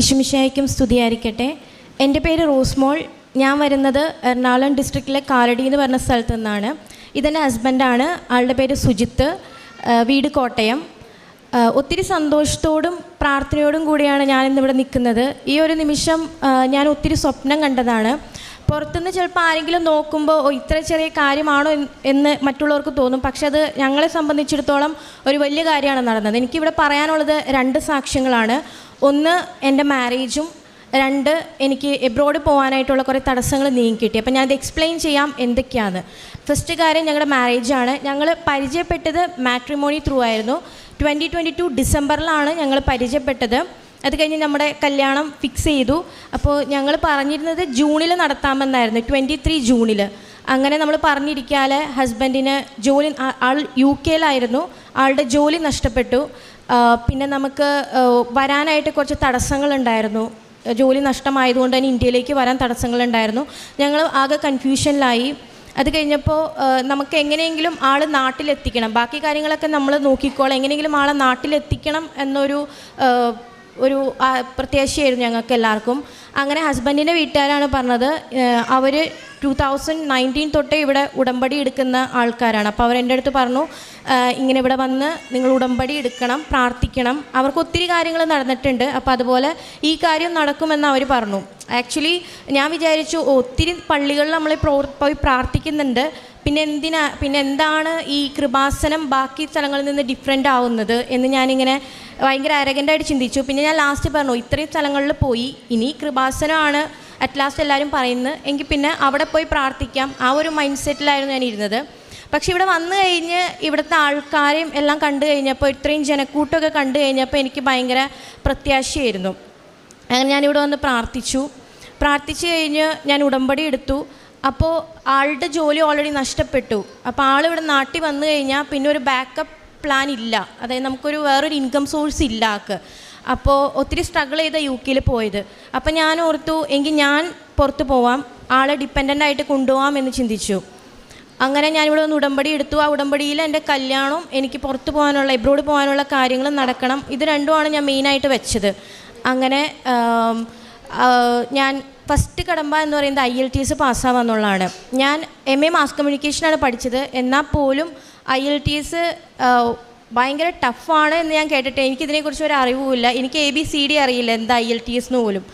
ഈശുമിശായ്ക്കും സ്തുതിയായിരിക്കട്ടെ. എന്റെ പേര് റോസ്മോൾ. ഞാൻ വരുന്നത് എറണാകുളം ഡിസ്ട്രിക്റ്റിലെ കാലടി എന്ന് പറഞ്ഞ സ്ഥലത്തു നിന്നാണ്. ഇതെന്റെ ഹസ്ബൻഡാണ്. ആളുടെ പേര് സുജിത്ത്. വീട് കോട്ടയം. ഒത്തിരി സന്തോഷത്തോടും പ്രാർത്ഥനയോടും കൂടിയാണ് ഞാൻ ഇന്നിവിടെ നിൽക്കുന്നത്. ഈ ഒരു നിമിഷം ഞാൻ ഒത്തിരി സ്വപ്നം കണ്ടതാണ്. പുറത്തുനിന്ന് ചിലപ്പോൾ ആരെങ്കിലും നോക്കുമ്പോൾ ഓ ഇത്ര ചെറിയ കാര്യമാണോ എന്ന് മറ്റുള്ളവർക്ക് തോന്നും. പക്ഷെ അത് ഞങ്ങളെ സംബന്ധിച്ചിടത്തോളം ഒരു വലിയ കാര്യമാണ് നടന്നത്. എനിക്കിവിടെ പറയാനുള്ളത് രണ്ട് സാക്ഷ്യങ്ങളാണ്. ഒന്ന് എന്റെ മാരേജും രണ്ട് എനിക്ക് എബ്രോഡ് പോകാനായിട്ടുള്ള കുറേ തടസ്സങ്ങൾ നീങ്ങി കിട്ടി അപ്പോൾ ഞാനത് എക്സ്പ്ലെയിൻ ചെയ്യാം എന്തൊക്കെയാണ്. ഫസ്റ്റ് കാര്യം ഞങ്ങളുടെ മാരേജാണ് ഞങ്ങൾ പരിചയപ്പെട്ടത് മാട്രിമോണി ത്രൂ ആയിരുന്നു. ട്വന്റി ട്വന്റി ടു ഡിസംബറിലാണ് ഞങ്ങൾ പരിചയപ്പെട്ടത്. അത് കഴിഞ്ഞ് നമ്മുടെ കല്യാണം ഫിക്സ് ചെയ്തു. അപ്പോൾ ഞങ്ങൾ പറഞ്ഞിരുന്നത് ജൂണിൽ നടത്താമെന്നായിരുന്നു. ട്വന്റി ത്രീ ജൂണിൽ അങ്ങനെ നമ്മൾ പറഞ്ഞിരിക്കാതെ ഹസ്ബൻഡിന് ജോലി ആൾ യു കെയിലായിരുന്നു ആളുടെ ജോലി നഷ്ടപ്പെട്ടു. പിന്നെ നമുക്ക് വരാനായിട്ട് കുറച്ച് തടസ്സങ്ങളുണ്ടായിരുന്നു. ജോലി നഷ്ടമായതുകൊണ്ട് തന്നെ ഇന്ത്യയിലേക്ക് വരാൻ തടസ്സങ്ങളുണ്ടായിരുന്നു. ഞങ്ങൾ ആകെ കൺഫ്യൂഷനിലായി അത് കഴിഞ്ഞപ്പോൾ നമുക്ക് എങ്ങനെയെങ്കിലും ആൾ നാട്ടിലെത്തിക്കണം. ബാക്കി കാര്യങ്ങളൊക്കെ നമ്മൾ നോക്കിക്കോളാം. എങ്ങനെയെങ്കിലും ആളെ നാട്ടിലെത്തിക്കണം എന്നൊരു ഒരു പ്രത്യാശയായിരുന്നു ഞങ്ങൾക്ക് എല്ലാവർക്കും അങ്ങനെ ഹസ്ബൻഡിന്റെ വീട്ടുകാരാണ് പറഞ്ഞത് അവർ ടു തൗസൻഡ് നയന്റീൻ തൊട്ടേ ഇവിടെ ഉടമ്പടി എടുക്കുന്ന ആൾക്കാരാണ്. അപ്പോൾ അവർ എന്റെ അടുത്ത് പറഞ്ഞു ഇങ്ങനെ ഇവിടെ വന്ന് നിങ്ങൾ ഉടമ്പടി എടുക്കണം പ്രാർത്ഥിക്കണം. അവർക്ക് ഒത്തിരി കാര്യങ്ങൾ നടന്നിട്ടുണ്ട്. അപ്പോൾ അതുപോലെ ഈ കാര്യം നടക്കുമെന്ന് അവർ പറഞ്ഞു. ആക്ച്വലി ഞാൻ വിചാരിച്ചു ഒത്തിരി പള്ളികളിൽ നമ്മൾ പോയി പ്രാർത്ഥിക്കുന്നുണ്ട്. പിന്നെ എന്തിനാ പിന്നെ എന്താണ് ഈ കൃപാസനം ബാക്കി സ്ഥലങ്ങളിൽ നിന്ന് ഡിഫറെന്റ് ആവുന്നത്? എന്ന് ഞാനിങ്ങനെ ഭയങ്കര അരകന്റായിട്ട് ചിന്തിച്ചു. പിന്നെ ഞാൻ ലാസ്റ്റ് പറഞ്ഞു ഇത്രയും സ്ഥലങ്ങളിൽ പോയി ഇനി കൃപാസനമാണ് അറ്റ് ലാസ്റ്റ് എല്ലാവരും പറയുന്നത് എങ്കിൽ പിന്നെ അവിടെ പോയി പ്രാർത്ഥിക്കാം. ആ ഒരു മൈൻഡ് സെറ്റിലായിരുന്നു ഞാൻ ഇരുന്നത്. പക്ഷെ ഇവിടെ വന്നു കഴിഞ്ഞ് ഇവിടുത്തെ ആൾക്കാരെയും എല്ലാം കണ്ടു കഴിഞ്ഞപ്പോൾ ഇത്രയും ജനക്കൂട്ടമൊക്കെ കണ്ടു കഴിഞ്ഞപ്പോൾ എനിക്ക് ഭയങ്കര പ്രത്യാശയായിരുന്നു. അങ്ങനെ ഞാനിവിടെ വന്ന് പ്രാർത്ഥിച്ചു. പ്രാർത്ഥിച്ചു കഴിഞ്ഞ് ഞാൻ ഉടമ്പടി എടുത്തു. അപ്പോൾ ആളുടെ ജോലി ഓൾറെഡി നഷ്ടപ്പെട്ടു. അപ്പോൾ ആളിവിടെ നാട്ടിൽ വന്നു കഴിഞ്ഞാൽ പിന്നെ ഒരു ബാക്കപ്പ് പ്ലാൻ ഇല്ല. അതായത് നമുക്കൊരു വേറൊരു ഇൻകം സോഴ്സ് ഇല്ല ആൾക്ക്. അപ്പോൾ ഒത്തിരി സ്ട്രഗിൾ ചെയ്ത യു കെയിൽ പോയത്. അപ്പോൾ ഞാൻ ഓർത്തു എങ്കിൽ ഞാൻ പുറത്ത് പോവാം ആളെ ഡിപ്പെൻഡന്റ് ആയിട്ട് കൊണ്ടുപോകാം എന്ന് ചിന്തിച്ചു. അങ്ങനെ ഞാനിവിടെ ഒന്ന് ഉടമ്പടി എടുത്തു. ആ ഉടമ്പടിയിൽ എന്റെ കല്യാണവും എനിക്ക് പുറത്ത് പോകാനുള്ള എബ്രോഡ് പോകാനുള്ള കാര്യങ്ങളും നടക്കണം. ഇത് രണ്ടുമാണ് ഞാൻ മെയിനായിട്ട് വെച്ചത്. അങ്ങനെ ഞാൻ ഫസ്റ്റ് കടമ്പ എന്ന് പറയുന്നത് ഐ എൽ ടി എസ് പാസ്സാവാന്നുള്ളതാണ്. ഞാൻ എം എ മാസ് കമ്മ്യൂണിക്കേഷനാണ് പഠിച്ചത്. എന്നാൽ പോലും ഐ എൽ ടി എസ് ഭയങ്കര ടഫാണ് എന്ന് ഞാൻ കേട്ടിട്ട് എനിക്കിതിനെക്കുറിച്ച് ഒരു അറിവുമില്ല എനിക്ക് എ ബി സി ഡി അറിയില്ല എന്താ ഐ എൽ ടി എസ് എന്ന് പോലും.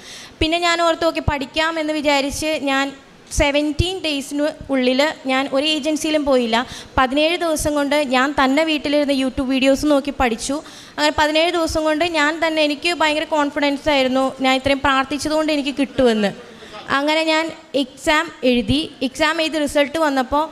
പിന്നെ ഞാൻ ഓർത്ത് നോക്കി പഠിക്കാം എന്ന് വിചാരിച്ച് ഞാൻ സെവന്റീൻ ഡേയ്സിന് ഉള്ളിൽ ഞാൻ ഒരു ഏജൻസിയിലും പോയില്ല. പതിനേഴ് ദിവസം കൊണ്ട് ഞാൻ തന്നെ വീട്ടിലിരുന്ന് യൂട്യൂബ് വീഡിയോസ് നോക്കി പഠിച്ചു. അങ്ങനെ പതിനേഴ് ദിവസം കൊണ്ട് ഞാൻ തന്നെ എനിക്ക് ഭയങ്കര കോൺഫിഡൻസ് ആയിരുന്നു ഞാൻ ഇത്രയും പ്രാർത്ഥിച്ചതുകൊണ്ട് എനിക്ക് കിട്ടുമെന്ന്. അങ്ങനെ ഞാൻ എക്സാം എഴുതി. എക്സാം എഴുതി റിസൾട്ട് വന്നപ്പോൾ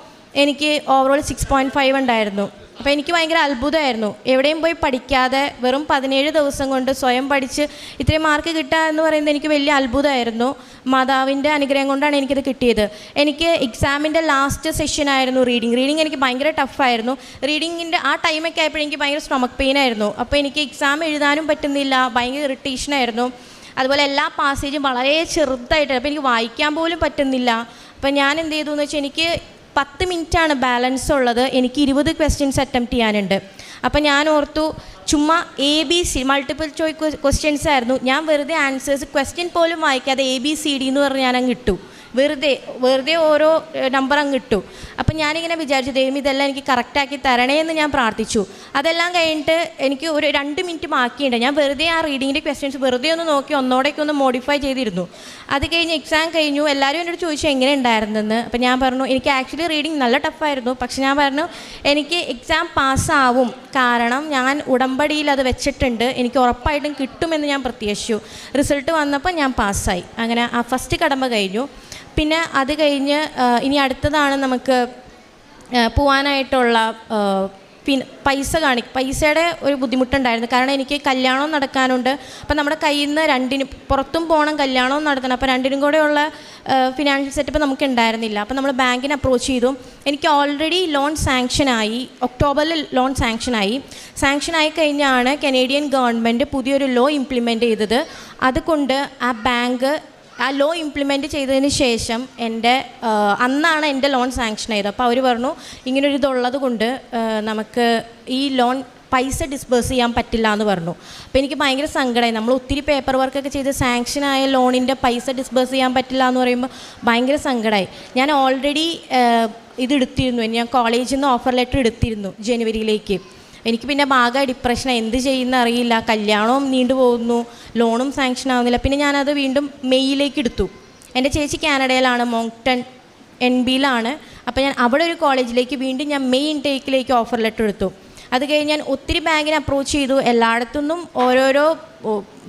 എനിക്ക് ഓവറോൾ സിക്സ് പോയിന്റ് ഫൈവ് ഉണ്ടായിരുന്നു. അപ്പോൾ എനിക്ക് ഭയങ്കര അത്ഭുതമായിരുന്നു. എവിടെയും പോയി പഠിക്കാതെ വെറും പതിനേഴ് ദിവസം കൊണ്ട് സ്വയം പഠിച്ച് ഇത്രയും മാർക്ക് കിട്ടുക എന്ന് പറയുന്നത് എനിക്ക് വലിയ അത്ഭുതമായിരുന്നു. മാതാവിന്റെ അനുഗ്രഹം കൊണ്ടാണ് എനിക്കിത് കിട്ടിയത്. എനിക്ക് എക്സാമിന്റെ ലാസ്റ്റ് സെഷൻ ആയിരുന്നു റീഡിങ് റീഡിങ് എനിക്ക് ഭയങ്കര ടഫായിരുന്നു റീഡിങ്ങിന്റെ ആ ടൈമൊക്കെ ആയപ്പോഴും എനിക്ക് ഭയങ്കര സ്റ്റൊമക്ക് പെയിൻ ആയിരുന്നു. അപ്പോൾ എനിക്ക് എക്സാം എഴുതാനും പറ്റുന്നില്ല. ഭയങ്കര ഇറിറ്റേഷനായിരുന്നു അതുപോലെ എല്ലാ പാസേജും വളരെ ചെറുതായിട്ട്. അപ്പോൾ എനിക്ക് വായിക്കാൻ പോലും പറ്റുന്നില്ല. അപ്പം ഞാൻ എന്ത് ചെയ്തു എന്ന് വെച്ചാൽ എനിക്ക് പത്ത് മിനിറ്റാണ് ബാലൻസ് ഉള്ളത്. എനിക്ക് ഇരുപത് ക്വസ്റ്റ്യൻസ് അറ്റംപ്റ്റ് ചെയ്യാനുണ്ട്. അപ്പം ഞാൻ ഓർത്തു ചുമ്മാ A B C multiple choice questions ആയിരുന്നു. ഞാൻ വെറുതെ ആൻസേഴ്സ് ക്വസ്റ്റ്യൻ പോലും വായിക്കാതെ എ ബി സി ഡി എന്ന് പറഞ്ഞ് ഞാനങ്ങ് ഇട്ടു. വെറുതെ വെറുതെ ഓരോ നമ്പർ അങ്ങ് ഇട്ടു. അപ്പം ഞാനിങ്ങനെ വിചാരിച്ചു ദൈവം ഇതെല്ലാം എനിക്ക് കറക്റ്റാക്കി തരണേ എന്ന് ഞാൻ പ്രാർത്ഥിച്ചു. അതെല്ലാം കഴിഞ്ഞിട്ട് എനിക്ക് ഒരു രണ്ട് മിനിറ്റ് ബാക്കിയുണ്ട്. ഞാൻ വെറുതെ ആ റീഡിങ്ങിന്റെ ക്വസ്റ്റ്യൻസ് വെറുതെ ഒന്ന് നോക്കി ഒന്നോടേക്ക് ഒന്ന് മോഡിഫൈ ചെയ്തിരുന്നു. അത് കഴിഞ്ഞ് എക്സാം കഴിഞ്ഞു. എല്ലാവരും എന്നോട് ചോദിച്ചു എങ്ങനെ ഉണ്ടായിരുന്നെന്ന്? അപ്പം ഞാൻ പറഞ്ഞു എനിക്ക് ആക്ച്വലി റീഡിങ് നല്ല ടഫായിരുന്നു പക്ഷെ ഞാൻ പറഞ്ഞു എനിക്ക് എക്സാം പാസ്സാവും കാരണം ഞാൻ ഉടമ്പടിയിൽ അത് വെച്ചിട്ടുണ്ട്. എനിക്ക് ഉറപ്പായിട്ടും കിട്ടുമെന്ന് ഞാൻ പ്രത്യാശിച്ചു റിസൾട്ട് വന്നപ്പോൾ ഞാൻ പാസ്സായി അങ്ങനെ ആ ഫസ്റ്റ് കടമ്പ കഴിഞ്ഞു. പിന്നെ അത് കഴിഞ്ഞ് ഇനി അടുത്തതാണ് നമുക്ക് പോവാനായിട്ടുള്ള പിന്നെ പൈസ കാണി പൈസയുടെ ഒരു ബുദ്ധിമുട്ടുണ്ടായിരുന്നു. കാരണം എനിക്ക് കല്യാണവും നടക്കാനുണ്ട്. അപ്പം നമ്മുടെ കയ്യിൽ നിന്ന് രണ്ടിനും പുറത്തും പോകണം കല്യാണവും നടത്തണം. അപ്പോൾ രണ്ടിനും കൂടെയുള്ള ഫിനാൻഷ്യൽ സെറ്റപ്പ് നമുക്ക് ഉണ്ടായിരുന്നില്ല അപ്പം നമ്മൾ ബാങ്കിനെ അപ്രോച്ച് ചെയ്തു. എനിക്ക് ഓൾറെഡി ലോൺ സാങ്ഷനായി ഒക്ടോബറിൽ ലോൺ സാങ്ഷനായി സാങ്ഷനായി കഴിഞ്ഞാണ് കനേഡിയൻ ഗവൺമെന്റ് പുതിയൊരു ലോ ഇംപ്ലിമെന്റ് ചെയ്തത്. അതുകൊണ്ട് ആ ബാങ്ക് ആ ലോ ഇംപ്ലിമെന്റ് ചെയ്തതിന് ശേഷം എന്റെ അന്നാണ് എന്റെ ലോൺ സാങ്ഷൻ ചെയ്തത് അപ്പോൾ അവർ പറഞ്ഞു ഇങ്ങനൊരു ഇതുള്ളത് കൊണ്ട് നമുക്ക് ഈ ലോൺ പൈസ ഡിസ്ബേഴ്സ് ചെയ്യാൻ പറ്റില്ല എന്ന് പറഞ്ഞു. അപ്പോൾ എനിക്ക് ഭയങ്കര സങ്കടമായി നമ്മൾ ഒത്തിരി പേപ്പർ വർക്കൊക്കെ ചെയ്ത് സാങ്ഷൻ ആയ ലോണിന്റെ പൈസ ഡിസ്ബേഴ്സ് ചെയ്യാൻ പറ്റില്ല എന്ന് പറയുമ്പോൾ ഭയങ്കര സങ്കടമായി ഞാൻ ഓൾറെഡി ഇത് എടുത്തിരുന്നു. ഞാൻ കോളേജിൽ നിന്ന് ഓഫർ ലെറ്റർ എടുത്തിരുന്നു ജനുവരിയിലേക്ക്. എനിക്ക് പിന്നെ ഭാഗം ഡിപ്രഷൻ എന്ത് ചെയ്യുന്ന അറിയില്ല. കല്യാണവും നീണ്ടു പോകുന്നു. ലോണും സാങ്ഷൻ ആവുന്നില്ല. പിന്നെ ഞാനത് വീണ്ടും മെയ്യിലേക്ക് എടുത്തു. എന്റെ ചേച്ചി കാനഡയിലാണ്. മോങ്ടൺ എൻ ബിയിലാണ് അപ്പോൾ ഞാൻ അവിടെ ഒരു കോളേജിലേക്ക് വീണ്ടും ഞാൻ മെയ് ഇൻടേക്കിലേക്ക് ഓഫർ ലെറ്റർ എടുത്തു. അത് കഴിഞ്ഞ് ഞാൻ ഒത്തിരി ബാങ്കിനെ അപ്രോച്ച് ചെയ്തു. എല്ലായിടത്തുനിന്നും ഓരോരോ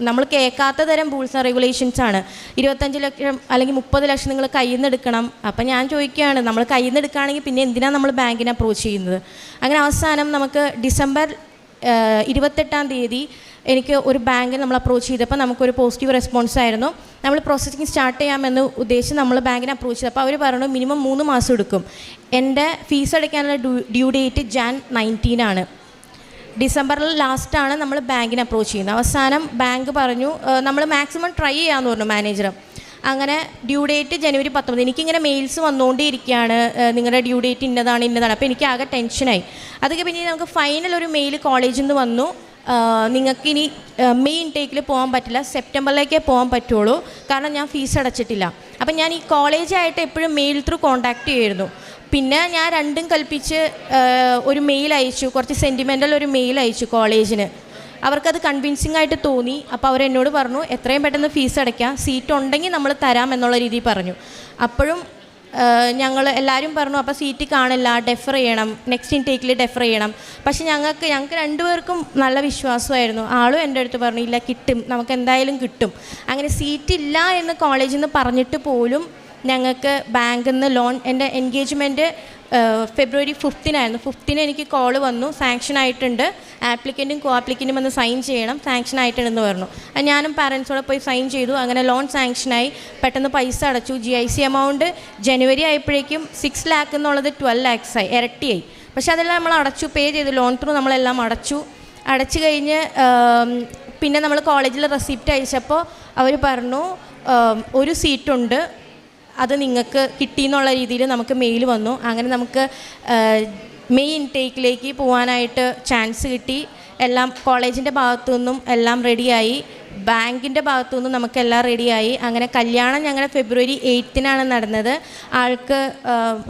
നമ്മൾ കേൾക്കാത്ത തരം റൂൾസ് ആൻഡ് റെഗുലേഷൻസ് ആണ്. ഇരുപത്തഞ്ച് ലക്ഷം അല്ലെങ്കിൽ മുപ്പത് ലക്ഷം നിങ്ങൾ കയ്യിൽ നിന്ന് എടുക്കണം. അപ്പം ഞാൻ ചോദിക്കുകയാണ് നമ്മൾ കയ്യിൽ നിന്ന് എടുക്കുകയാണെങ്കിൽ പിന്നെ എന്തിനാണ് നമ്മൾ ബാങ്കിനെ അപ്രോച്ച് ചെയ്യുന്നത്? അങ്ങനെ അവസാനം നമുക്ക് ഡിസംബർ ഇരുപത്തെട്ടാം തീയതി എനിക്ക് ഒരു ബാങ്കിൽ നമ്മൾ അപ്രോച്ച് ചെയ്തപ്പോൾ നമുക്കൊരു പോസിറ്റീവ് റെസ്പോൺസ് ആയിരുന്നു. നമ്മൾ പ്രോസസ്സിങ് സ്റ്റാർട്ട് ചെയ്യാമെന്ന് ഉദ്ദേശിച്ച് നമ്മൾ ബാങ്കിനെ അപ്രോച്ച് ചെയ്തപ്പോൾ അവർ പറഞ്ഞു മിനിമം മൂന്ന് മാസം എടുക്കും. എന്റെ ഫീസ് അടയ്ക്കാനുള്ള ഡ്യൂ ഡേറ്റ് ജാൻ നയന്റീൻ ആണ്. ഡിസംബറിൽ ലാസ്റ്റാണ് നമ്മൾ ബാങ്കിനെ അപ്രോച്ച് ചെയ്യുന്നത്. അവസാനം ബാങ്ക് പറഞ്ഞു നമ്മൾ മാക്സിമം ട്രൈ ചെയ്യാമെന്ന് പറഞ്ഞു മാനേജർ അങ്ങനെ ഡ്യൂ ഡേറ്റ് ജനുവരി പത്തൊമ്പത്. എനിക്കിങ്ങനെ മെയിൽസ് വന്നുകൊണ്ടേ ഇരിക്കുകയാണ് നിങ്ങളുടെ ഡ്യൂ ഡേറ്റ് ഇന്നതാണ് ഇന്നതാണ്. അപ്പോൾ എനിക്ക് ആകെ ടെൻഷനായി അതൊക്കെ പിന്നെ നമുക്ക് ഫൈനൽ ഒരു മെയിൽ കോളേജിൽ നിന്ന് വന്നു. നിങ്ങൾക്ക് ഇനി മെയ് ഇൻടേക്കിൽ പോകാൻ പറ്റില്ല. സെപ്റ്റംബറിലേക്കേ പോകാൻ പറ്റുള്ളൂ. കാരണം ഞാൻ ഫീസ് അടച്ചിട്ടില്ല. അപ്പം ഞാൻ ഈ കോളേജായിട്ട് എപ്പോഴും മെയിൽ ത്രൂ കോണ്ടാക്ട് ചെയ്യുമായിരുന്നു. പിന്നെ ഞാൻ രണ്ടും കൽപ്പിച്ച് ഒരു മെയിൽ അയച്ചു. കുറച്ച് സെന്റിമെന്റൽ ഒരു മെയിൽ അയച്ചു കോളേജിന് അവർക്കത് കൺവിൻസിങ് ആയിട്ട് തോന്നി. അപ്പോൾ അവരെന്നോട് പറഞ്ഞു എത്രയും പെട്ടെന്ന് ഫീസ് അടയ്ക്കാം. സീറ്റ് ഉണ്ടെങ്കിൽ നമ്മൾ തരാം എന്നുള്ള രീതിയിൽ പറഞ്ഞു. അപ്പോഴും ഞങ്ങൾ എല്ലാവരും പറഞ്ഞു അപ്പോൾ സീറ്റ് കാണില്ല ഡെഫർ ചെയ്യണം. നെക്സ്റ്റ് ഇൻടേക്കിൽ ഡെഫർ ചെയ്യണം. പക്ഷെ ഞങ്ങൾക്ക് ഞങ്ങൾക്ക് രണ്ടുപേർക്കും നല്ല വിശ്വാസമായിരുന്നു. ആളും എന്റെ അടുത്ത് പറഞ്ഞു ഇല്ല കിട്ടും. നമുക്ക് എന്തായാലും കിട്ടും. അങ്ങനെ സീറ്റ് ഇല്ല എന്ന് കോളേജിൽ നിന്ന് പറഞ്ഞിട്ട് പോലും ഞങ്ങൾക്ക് ബാങ്കിൽ നിന്ന് ലോൺ എന്റെ എൻഗേജ്മെന്റ് ഫെബ്രുവരി ഫിഫ്തിനായിരുന്നു ഫിഫ്തിന് എനിക്ക് കോൾ വന്നു സാങ്ഷൻ ആയിട്ടുണ്ട്. ആപ്ലിക്കന്റും കോ ആപ്ലിക്കന്റും വന്ന് സൈൻ ചെയ്യണം സാങ്ഷൻ ആയിട്ടുണ്ടെന്ന് പറഞ്ഞു. അത് ഞാനും പാരൻസോടെ പോയി സൈൻ ചെയ്തു. അങ്ങനെ ലോൺ സാങ്ഷനായി പെട്ടെന്ന് പൈസ അടച്ചു. ജി ഐ സി എമൗണ്ട് ജനുവരി ആയപ്പോഴേക്കും സിക്സ് ലാക്ക് എന്നുള്ളത് ട്വൽവ് ലാക്സായി ഇരട്ടിയായി. പക്ഷേ അതെല്ലാം നമ്മൾ അടച്ചു പേ ചെയ്തു. ലോൺ ത്രൂ നമ്മളെല്ലാം അടച്ചു. അടച്ചു കഴിഞ്ഞ് പിന്നെ നമ്മൾ കോളേജിൽ റെസിപ്റ്റ് അയച്ചപ്പോൾ അവർ പറഞ്ഞു ഒരു സീറ്റുണ്ട് അത് നിങ്ങൾക്ക് കിട്ടി എന്നുള്ള രീതിയിൽ നമുക്ക് മെയിൽ വന്നു. അങ്ങനെ നമുക്ക് മെയ് ഇൻടേക്കിലേക്ക് പോകാനായിട്ട് ചാൻസ് കിട്ടി. എല്ലാം കോളേജിന്റെ ഭാഗത്തു നിന്നും എല്ലാം റെഡിയായി ബാങ്കിന്റെ ഭാഗത്തു നിന്നും നമുക്കെല്ലാം റെഡിയായി അങ്ങനെ കല്യാണം ഞങ്ങളുടെ ഫെബ്രുവരി എയ്ത്തിനാണ് നടന്നത്. ആൾക്ക്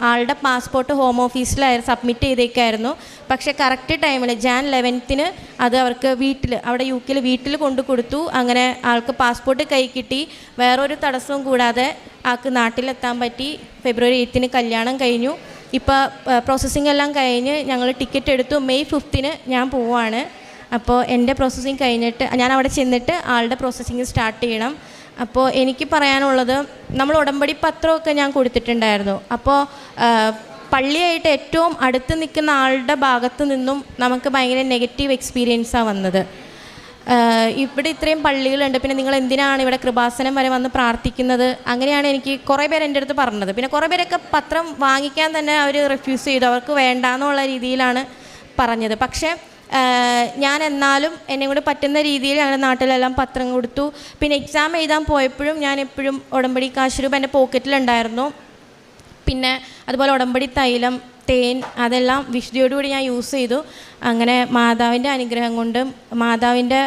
ആളുടെ പാസ്പോർട്ട് ഹോം ഓഫീസിലായിരുന്നു സബ്മിറ്റ് ചെയ്തേക്കായിരുന്നു. പക്ഷേ കറക്റ്റ് ടൈമിൽ ജാൻ ലെവൻത്തിന് അത് അവർക്ക് വീട്ടിൽ അവിടെ യു കെയിൽ വീട്ടിൽ കൊണ്ടു കൊടുത്തു അങ്ങനെ ആൾക്ക് പാസ്പോർട്ട് കൈ കിട്ടി. വേറൊരു തടസ്സവും കൂടാതെ ആൾക്ക് നാട്ടിലെത്താൻ പറ്റി. ഫെബ്രുവരി എയ്ത്തിന് കല്യാണം കഴിഞ്ഞു. ഇപ്പോൾ പ്രോസസ്സിംഗ് എല്ലാം കഴിഞ്ഞ് ഞങ്ങൾ ടിക്കറ്റ് എടുത്തു. മെയ് ഫിഫ്ത്തിന് ഞാൻ പോവാണ്. അപ്പോൾ എന്റെ പ്രോസസ്സിങ് കഴിഞ്ഞിട്ട് ഞാൻ അവിടെ ചെന്നിട്ട് ആളുടെ പ്രോസസ്സിങ് സ്റ്റാർട്ട് ചെയ്യണം. അപ്പോൾ എനിക്ക് പറയാനുള്ളത് നമ്മൾ ഉടമ്പടി പത്രമൊക്കെ ഞാൻ കൊടുത്തിട്ടുണ്ടായിരുന്നു. അപ്പോൾ പള്ളിയായിട്ട് ഏറ്റവും അടുത്ത് നിൽക്കുന്ന ആളുടെ ഭാഗത്തു നിന്നും നമുക്ക് ഭയങ്കര നെഗറ്റീവ് എക്സ്പീരിയൻസാണ് വന്നത്. ഇവിടെ ഇത്രയും പള്ളികളുണ്ട്. പിന്നെ നിങ്ങൾ എന്തിനാണ് ഇവിടെ കൃപാസനം വരെ വന്ന് പ്രാർത്ഥിക്കുന്നത്? അങ്ങനെയാണ് എനിക്ക് കുറേ പേര് എന്റെ അടുത്ത് പറഞ്ഞത്. പിന്നെ കുറേ പേരൊക്കെ പത്രം വാങ്ങിക്കാൻ തന്നെ അവർ റിഫ്യൂസ് ചെയ്തു. അവർക്ക് വേണ്ടാന്നുള്ള രീതിയിലാണ് പറഞ്ഞത്. പക്ഷേ ഞാൻ എന്നാലും എന്നെ കൂടെ പറ്റുന്ന രീതിയിൽ ഞങ്ങളുടെ നാട്ടിലെല്ലാം പത്രം കൊടുത്തു. പിന്നെ എക്സാം എഴുതാൻ പോയപ്പോഴും ഞാൻ എപ്പോഴും ഉടമ്പടി കാശ് രൂപ എന്റെ പോക്കറ്റിലുണ്ടായിരുന്നു പിന്നെ അതുപോലെ ഉടമ്പടി തൈലം തേൻ അതെല്ലാം വിശുദ്ധിയോടുകൂടി ഞാൻ യൂസ് ചെയ്തു. അങ്ങനെ മാതാവിന്റെ അനുഗ്രഹം കൊണ്ടും മാതാവിന്റെ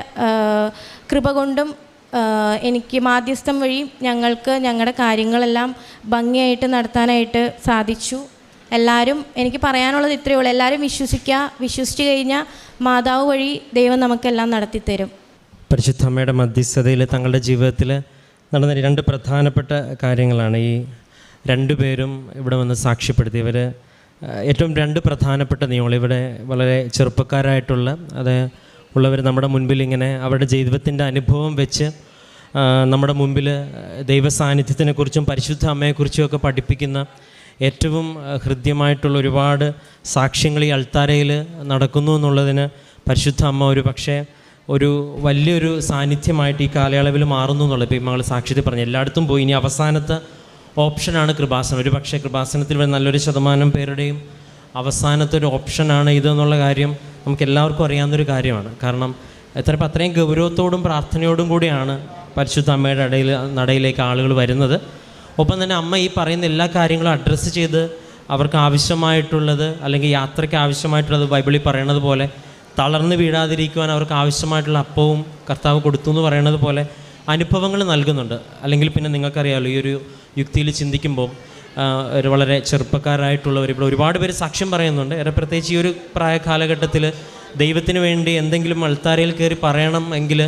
കൃപ കൊണ്ടും എനിക്ക് മാധ്യസ്ഥം വഴി ഞങ്ങൾക്ക് ഞങ്ങളുടെ കാര്യങ്ങളെല്ലാം ഭംഗിയായിട്ട് നടത്താനായിട്ട് സാധിച്ചു. എല്ലാവരും എനിക്ക് പറയാനുള്ളത് ഇത്രയേ ഉള്ളൂ. എല്ലാവരും വിശ്വസിക്കുക വിശ്വസിച്ച് കഴിഞ്ഞാൽ മാതാവ് വഴി ദൈവം നമുക്കെല്ലാം നടത്തിത്തരും. പരിശുദ്ധ അമ്മയുടെ മധ്യസ്ഥതയിൽ തങ്ങളുടെ ജീവിതത്തിൽ നടന്ന രണ്ട് പ്രധാനപ്പെട്ട കാര്യങ്ങളാണ്. ഈ രണ്ടുപേരും ഇവിടെ വന്ന് സാക്ഷ്യപ്പെടുത്തി ഇവർ ഏറ്റവും രണ്ട് പ്രധാനപ്പെട്ട നിയമങ്ങൾ. ഇവിടെ വളരെ ചെറുപ്പക്കാരായിട്ടുള്ള അത് ഉള്ളവർ നമ്മുടെ മുൻപിൽ ഇങ്ങനെ അവരുടെ ജീവിതത്തിന്റെ അനുഭവം വെച്ച് നമ്മുടെ മുമ്പിൽ ദൈവ സാന്നിധ്യത്തിനെക്കുറിച്ചും പരിശുദ്ധ അമ്മയെക്കുറിച്ചും ഒക്കെ പഠിപ്പിക്കുന്ന ഏറ്റവും ഹൃദ്യമായിട്ടുള്ള ഒരുപാട് സാക്ഷ്യങ്ങൾ ഈ അൾത്താരയിൽ നടക്കുന്നു എന്നുള്ളതിന് പരിശുദ്ധ അമ്മ ഒരു പക്ഷേ ഒരു വലിയൊരു സാന്നിധ്യമായിട്ട് ഈ കാലയളവിൽ മാറുന്നു എന്നുള്ളത് ഇപ്പോൾ ഈ മകൾ സാക്ഷ്യത്തിൽ പറഞ്ഞു. എല്ലായിടത്തും പോയി. ഇനി അവസാനത്തെ ഓപ്ഷനാണ് കൃപാസനം. ഒരു പക്ഷേ കൃപാസനത്തിൽ വരുന്ന നല്ലൊരു ശതമാനം പേരുടെയും അവസാനത്തെ ഒരു ഓപ്ഷനാണ് ഇതെന്നുള്ള കാര്യം നമുക്ക് എല്ലാവർക്കും അറിയാവുന്നൊരു കാര്യമാണ്. കാരണം എത്ര അത്രയും ഗൗരവത്തോടും പ്രാർത്ഥനയോടും കൂടിയാണ് പരിശുദ്ധ അമ്മയുടെ ഇടയിൽ നടയിലേക്ക് ആളുകൾ വരുന്നത്. ഒപ്പം തന്നെ അമ്മ ഈ പറയുന്ന എല്ലാ കാര്യങ്ങളും അഡ്രസ്സ് ചെയ്ത് അവർക്ക് ആവശ്യമായിട്ടുള്ളത് അല്ലെങ്കിൽ യാത്രയ്ക്ക് ആവശ്യമായിട്ടുള്ളത് ബൈബിളിൽ പറയണത് പോലെ തളർന്ന് വീഴാതിരിക്കുവാൻ അവർക്ക് ആവശ്യമായിട്ടുള്ള അപ്പവും കർത്താവ് കൊടുത്തു എന്ന് പറയണത് പോലെ അനുഭവങ്ങൾ നൽകുന്നുണ്ട്. അല്ലെങ്കിൽ പിന്നെ നിങ്ങൾക്കറിയാമല്ലോ ഈ ഒരു യുക്തിയിൽ ചിന്തിക്കുമ്പോൾ ഒരു വളരെ ചെറുപ്പക്കാരായിട്ടുള്ളവർ ഇവിടെ ഒരുപാട് പേര് സാക്ഷ്യം പറയുന്നുണ്ട്. ഏറെ പ്രത്യേകിച്ച് ഈ ഒരു പ്രായ കാലഘട്ടത്തിൽ ദൈവത്തിന് വേണ്ടി എന്തെങ്കിലും അൾത്താരയിൽ കയറി പറയണം എങ്കിൽ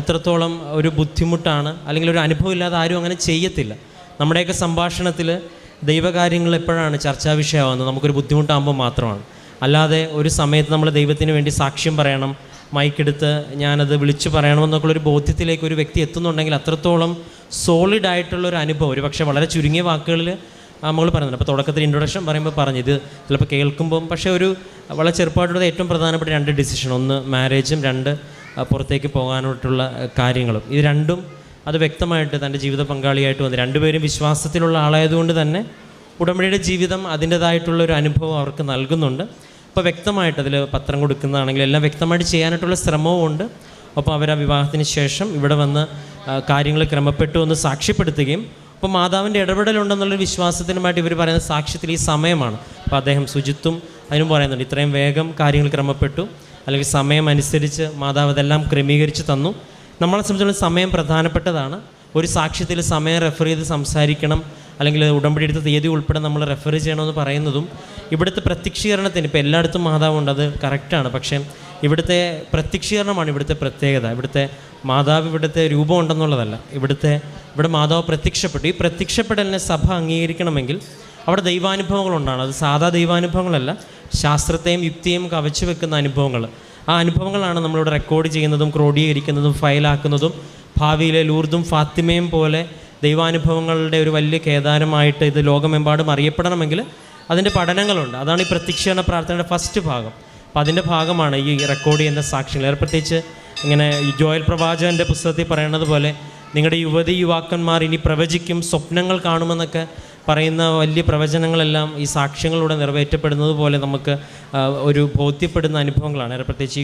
എത്രത്തോളം ഒരു ബുദ്ധിമുട്ടാണ് അല്ലെങ്കിൽ ഒരു അനുഭവം ഇല്ലാതെ ആരും അങ്ങനെ ചെയ്യത്തില്ല. നമ്മുടെയൊക്കെ സംഭാഷണത്തിൽ ദൈവകാര്യങ്ങൾ എപ്പോഴാണ് ചർച്ചാ വിഷയമാകുന്നത്? നമുക്കൊരു ബുദ്ധിമുട്ടാകുമ്പോൾ മാത്രമാണ്. അല്ലാതെ ഒരു സമയത്ത് നമ്മൾ ദൈവത്തിന് വേണ്ടി സാക്ഷ്യം പറയണം മൈക്കെടുത്ത് ഞാനത് വിളിച്ചു ഒരു ബോധ്യത്തിലേക്ക് ഒരു വ്യക്തി എത്തുന്നുണ്ടെങ്കിൽ അത്രത്തോളം സോളിഡ് ആയിട്ടുള്ള ഒരു അനുഭവം. ഒരു പക്ഷേ വളരെ ചുരുങ്ങിയ വാക്കുകളിൽ നമ്മൾ പറയുന്നുണ്ട്. അപ്പോൾ തുടക്കത്തിൽ ഇൻട്രൊഡക്ഷൻ പറയുമ്പോൾ പറഞ്ഞു ഇത് ചിലപ്പോൾ കേൾക്കുമ്പം പക്ഷേ ഒരു വളരെ ചെറുപ്പമായിട്ടുള്ള ഏറ്റവും പ്രധാനപ്പെട്ട രണ്ട് ഡിസിഷൻ ഒന്ന് മാരേജും രണ്ട് പുറത്തേക്ക് പോകാനായിട്ടുള്ള കാര്യങ്ങളും. ഇത് രണ്ടും അത് വ്യക്തമായിട്ട് തന്റെ ജീവിത പങ്കാളിയായിട്ട് വന്ന്. രണ്ടുപേരും വിശ്വാസത്തിലുള്ള ആളായതുകൊണ്ട് തന്നെ ഉടമ്പടിയുടെ ജീവിതം അതിന്റേതായിട്ടുള്ള ഒരു അനുഭവം അവർക്ക് നൽകുന്നുണ്ട്. അപ്പോൾ വ്യക്തമായിട്ട് അതിൽ പത്രം കൊടുക്കുന്നതാണെങ്കിലും എല്ലാം വ്യക്തമായിട്ട് ചെയ്യാനായിട്ടുള്ള ശ്രമവും ഉണ്ട് അപ്പോൾ അവർ ആ വിവാഹത്തിന് ശേഷം ഇവിടെ വന്ന് കാര്യങ്ങൾ ക്രമപ്പെട്ടു എന്ന് സാക്ഷ്യപ്പെടുത്തുകയും അപ്പോൾ മാതാവിന്റെ ഇടപെടലുണ്ടെന്നുള്ളൊരു വിശ്വാസത്തിനുമായിട്ട് ഇവർ പറയുന്ന സാക്ഷ്യത്തിൽ ഈ സമയമാണ്. അപ്പോൾ അദ്ദേഹം ശുചിത്വം അതിനും പറയുന്നുണ്ട് ഇത്രയും വേഗം കാര്യങ്ങൾ ക്രമപ്പെട്ടു അല്ലെങ്കിൽ സമയം അനുസരിച്ച് മാതാവ് അതെല്ലാം ക്രമീകരിച്ച് തന്നു. നമ്മളെ സംബന്ധിച്ചിടത്തോളം സമയം പ്രധാനപ്പെട്ടതാണ്. ഒരു സാക്ഷ്യത്തിൽ സമയം റെഫർ ചെയ്ത് സംസാരിക്കണം അല്ലെങ്കിൽ ഉടമ്പടി എടുത്ത തീയതി ഉൾപ്പെടെ നമ്മൾ റെഫർ ചെയ്യണമെന്ന് പറയുന്നതും ഇവിടുത്തെ പ്രത്യക്ഷീകരണത്തിന് ഇപ്പോൾ എല്ലായിടത്തും മാതാവുണ്ട് അത് കറക്റ്റാണ്. പക്ഷേ ഇവിടുത്തെ പ്രത്യക്ഷീകരണമാണ് ഇവിടുത്തെ പ്രത്യേകത. ഇവിടുത്തെ മാതാവ് ഇവിടുത്തെ രൂപം ഉണ്ടെന്നുള്ളതല്ല. ഇവിടുത്തെ ഇവിടെ മാതാവ് പ്രത്യക്ഷപ്പെട്ടു. ഈ പ്രത്യക്ഷപ്പെടലിനെ സഭ അംഗീകരിക്കണമെങ്കിൽ അവിടെ ദൈവാനുഭവങ്ങൾ ഉണ്ടാണ് അത് സാധാ ദൈവാനുഭവങ്ങളല്ല ശാസ്ത്രത്തെയും യുക്തിയും കവച്ചു വെക്കുന്ന അനുഭവങ്ങൾ. ആ അനുഭവങ്ങളാണ് നമ്മളിവിടെ റെക്കോർഡ് ചെയ്യുന്നതും ക്രോഡീകരിക്കുന്നതും ഫയലാക്കുന്നതും ഭാവിയിലെ ലൂർദും ഫാത്തിമയും പോലെ ദൈവാനുഭവങ്ങളുടെ ഒരു വലിയ കേദാരമായിട്ട് ഇത് ലോകമെമ്പാടും അറിയപ്പെടണമെങ്കിൽ അതിന്റെ പഠനങ്ങളുണ്ട്. അതാണ് ഈ പ്രത്യക്ഷീകരണ പ്രാർത്ഥനയുടെ ഫസ്റ്റ് ഭാഗം. അപ്പോൾ അതിന്റെ ഭാഗമാണ് ഈ റെക്കോർഡ് ചെയ്യുന്ന സാക്ഷ്യങ്ങൾ പ്രത്യേകിച്ച് ഇങ്ങനെ ജോയൽ പ്രവാചകന്റെ പുസ്തകത്തിൽ പറയുന്നത് പോലെ നിങ്ങളുടെ യുവതി യുവാക്കന്മാർ ഇനി പ്രവചിക്കും സ്വപ്നങ്ങൾ കാണുമെന്നൊക്കെ പറയുന്ന വലിയ പ്രവചനങ്ങളെല്ലാം ഈ സാക്ഷ്യങ്ങളിലൂടെ നിറവേറ്റപ്പെടുന്നത് പോലെ നമുക്ക് ഒരു ബോധ്യപ്പെടുന്ന അനുഭവങ്ങളാണ്. പ്രത്യേകിച്ച്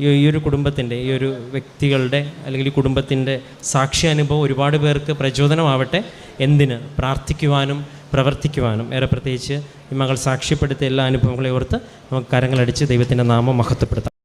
ഈ ഒരു കുടുംബത്തിന്റെ ഈ ഒരു വ്യക്തികളുടെ അല്ലെങ്കിൽ ഈ കുടുംബത്തിന്റെ സാക്ഷി അനുഭവം ഒരുപാട് പേർക്ക് പ്രചോദനമാവട്ടെ. എന്തിന്? പ്രാർത്ഥിക്കുവാനും പ്രവർത്തിക്കുവാനും ഏറെ പ്രത്യേകിച്ച് ഈ മകൾ സാക്ഷ്യപ്പെടുത്തിയ എല്ലാ അനുഭവങ്ങളെ ഓർത്ത് നമുക്ക് കരങ്ങളടിച്ച് ദൈവത്തിന്റെ നാമം മഹത്വപ്പെടുത്താം.